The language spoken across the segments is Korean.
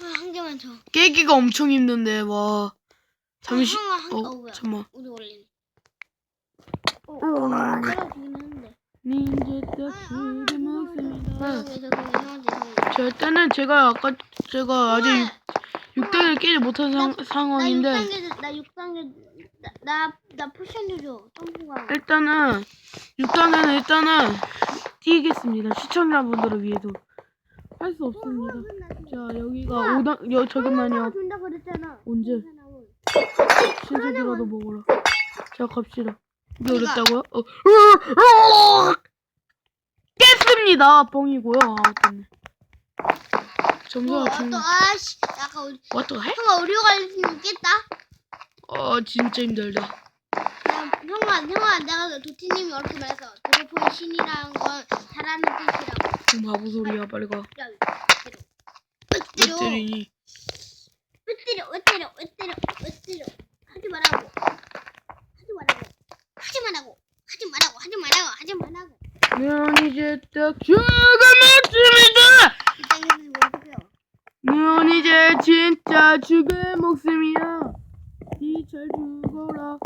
아, 한 개만 더. 깨기가 엄청 힘든데 와. 잠시. 한, 한, 한, 어, 어. 잠만. 우리 올리네. 어, 어. 아, 죄송해요. 자 일단은 제가 아까 제가 아직 6, 단을 깨지 못한 상, 상황인데 나 6단계, 나 6단계, 나, 나, 나 포션 줘. 점프가. 일단은 6단계는 일단은 뛰겠습니다. 시청자분들을 위해서 할 수 없습니다. 자 여기가 5단 여 잠깐만요. 준다 그랬잖아. 언제? 신세계라도 먹어라. 자 갑시다. 어디가? 어렵다고요? 어. 깼습니다. 뻥이고요. 아무튼 점수가 어, 중. 또, 아씨. 약간 우리, What the heck? 형아, 우리 갈수는 깼다? 어 진짜 힘들다. 야, 형아, 형아, 내가 도티님이 이렇게 말해서 드로포의 신이라는 건 잘하는 뜻이 좀 바보 소리야 빨리 가. 야, 왜 으뜨려. 때리니? 으뜨려, 으뜨려, 으뜨려, 으뜨려. 하지 말라고. 하지 말라고. 하지 말라고. 하지 말라고. 하지 말라고. 하지 말라고. 넌 이제 딱 죽을 목숨이다. 이 땅에는 왜 그래요? 넌 이제 진짜 죽을 목숨이야. 이잘 죽어라.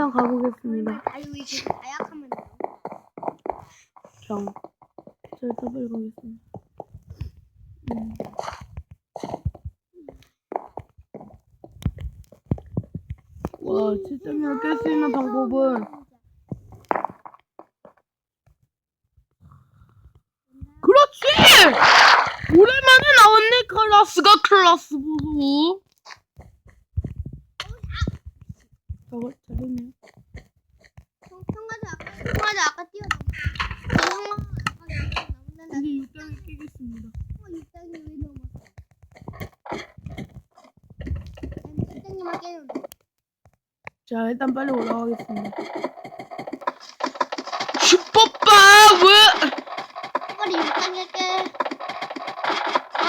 일단 가보겠습니다. 아유, 이제 다약하면 돼요. 일단 빨리 가겠습니다. 음. 와, 7점이나 깰수 있는 방법은 그렇지! 오랜만에 나왔네, 클라스가 클라스 보소. 잘했네요. 형, 형아도 아까, 넘는다. 이제 6점을 깨겠습니다. 어, 이 땅에 왜 넘었어? 난 실장님만 깨는데. 자, 일단 빨리 올라가겠습니다. 슈퍼파워! 빨리 6단계 깨. 어?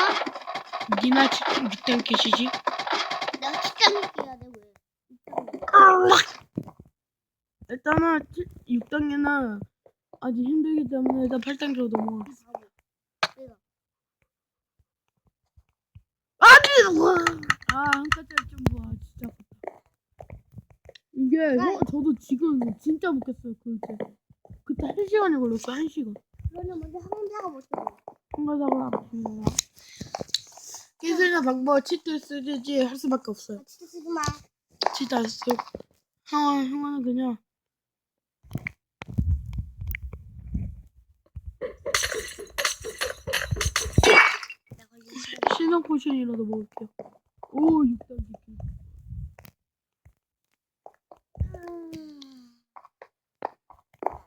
니나 6점 깨시지? 내가 10단계 깨야 돼, 왜? 6단계. 일단은 6단계는 아직 힘들기 때문에 일단 8단계로 넘어가겠습니다. 내가. 아니! 아, 한 칸짜리 좀 봐. 진짜. 이게, 형, 저도 지금 진짜 못 깼어요, 그때. 그때 한 시간이 걸렸어, 한 시간. 그러면 먼저 항공사가 못 돼. 한가닥을 아프습니다. 깨수있는 방법, 치트 쓰지 할 수밖에 없어요. 아, 진짜 쓰지 마. 치트 안 쓰고. 형아, 형아는 그냥. 내가 걸린 시간. 신혼 포션이라도 먹을게요. 오, 6단계.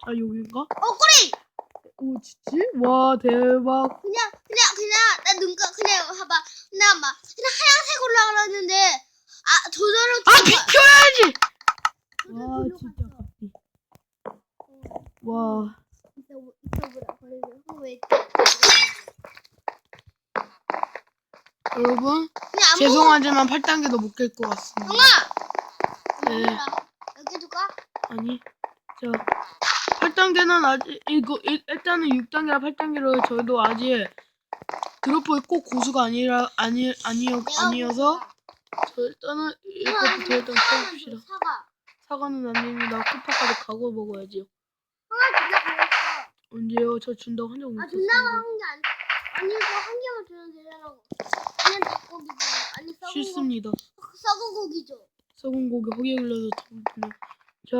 아, 여긴가? 어, 꼬리! 오, 진짜? 와, 대박. 그냥, 그냥, 그냥, 나 눈가, 그냥, 봐봐. 그냥 막, 그냥 하얀색으로 나가는데, 아, 조절을 아, 비켜야지! 와, 진짜. 와. 이따, 이따 보라, 버리면. 어, 왜? 여러분, 죄송하지만 8단계도 못 깰 것 같습니다. 네. 네. 여기 둘까? 아니, 자, 8단계는 아직, 이거, 일, 일단은 6단계랑 8단계로 저희도 아직 드로퍼의 꼭 고수가 아니라, 아니, 아니어, 아니어서, 저 일단은 이것부터 일단 써봅시다. 사과. 사과는 안 됩니다. 쿠파까지 가고 먹어야지요. 형아, 진짜 그랬어. 언제요? 저 준다고 한 적 아, 없었습니다. 준다고 한게 아니, 아니고 한 개만 주면 되냐고. 그냥 닭고기죠. 아니, 썩은 고, 싫습니다. 썩은 고기죠. 썩은 고기 허기에 걸려서 잡으면. 자,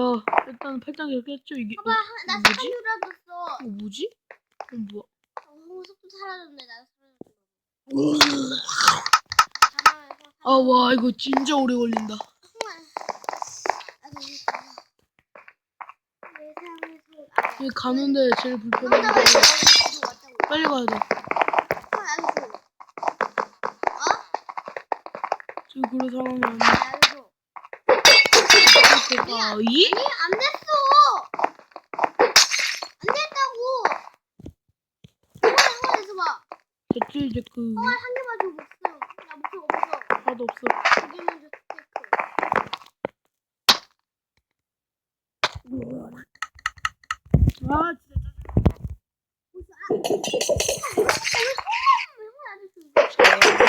일단 8단계 깼죠? 이게, 봐봐, 어, 하- 나 뭐지? 사과유라도 써. 어, 뭐지? 어, 뭐야? 어, 속도 사라졌네, 나 사라졌어. 가만히 아, 와, 이거 진짜 오래 걸린다. 정말. 아, 너무 좋다. 세상에서. 아, 여기 가는데 제일 불편한 왜게 여기 왔다고? 빨리 가야 돼. 아, 알겠어. 지금 그런 상황이 아니야. 아. 아, 이? 아니, 안 됐어. 안 됐다고. 형아, 형아, 있어봐. 됐지, 이제 그, 형아, 한 개만 줘, 목숨. 나 목숨 없어. 하나도 없어. 두 개만 줘, 스테이크. 아, 진짜 짜증나.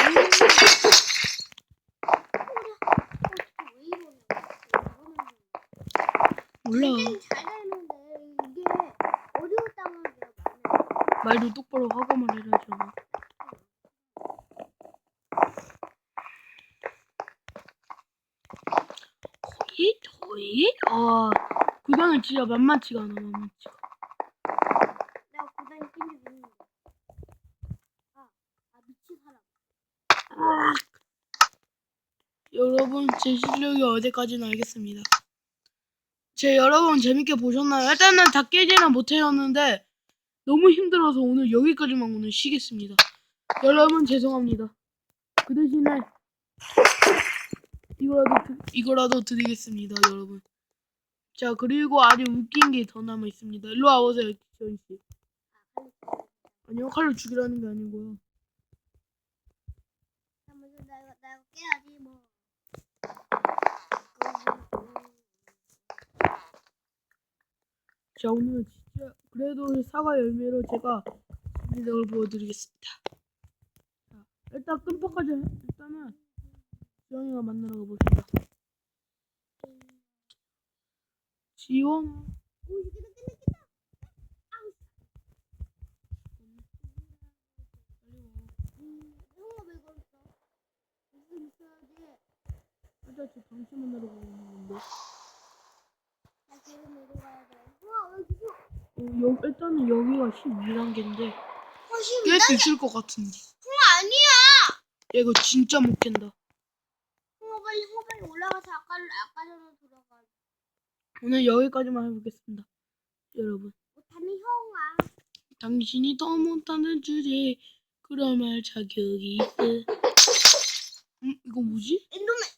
몰라. 잘 되는데 이게 어려웠다는 게 많아요. 말도 똑바로 하고 말해야죠. 호잇 호잇. 아 구단은 진짜 만만치가 않아 만만치가. 내가 고등이 낀지 모르는데. 아, 아 미친 사람. 여러분 제 실력이 어디까지는 알겠습니다. 제 여러분 재밌게 보셨나요? 일단은 다 깨지는 못해였는데 너무 힘들어서 오늘 여기까지만 오늘 쉬겠습니다. 여러분 죄송합니다. 그 대신에 이거라도 드- 이거라도 드리겠습니다, 여러분. 자 그리고 아주 웃긴 게 더 남아 있습니다. 일로 와보세요, 지원 씨. 아. 아니요 칼로 죽이라는 게 아니고요. 나 나 깨야지 뭐. 자 오늘 진짜 그래도 사과 열매로 제가 실력을 보여드리겠습니다. 자, 일단 끔찍하지 일단은 지원이가 만나러 가봅시다. 지원. 일단 저 당신 만나러 가고 있는 건데 나 지금 내려가야 돼. 우와, 여기 있어. 어, 여, 일단은 여기가 12단계인데 어, 지금 깰수 있을 것 같은데 형아 아니야. 야 이거 진짜 못 깬다. 형아 빨리 형아 빨리 올라가서 아까 아까 전에 들어가. 오늘 여기까지만 해보겠습니다. 여러분 못하는 형아. 당신이 더 못하는 주제에 그럴 자격이 있어. 음 이거 뭐지? 엔더맨.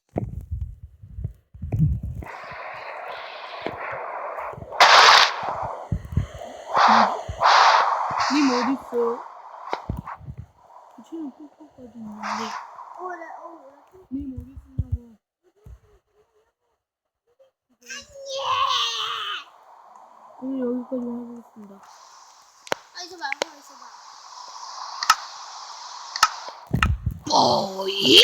님 어딨어? 지금 콩콩까지 있는데 님 어디 있냐고 오늘 여기까지만 해보겠습니다. 아, 있어봐, 형아 있어봐. 뽀이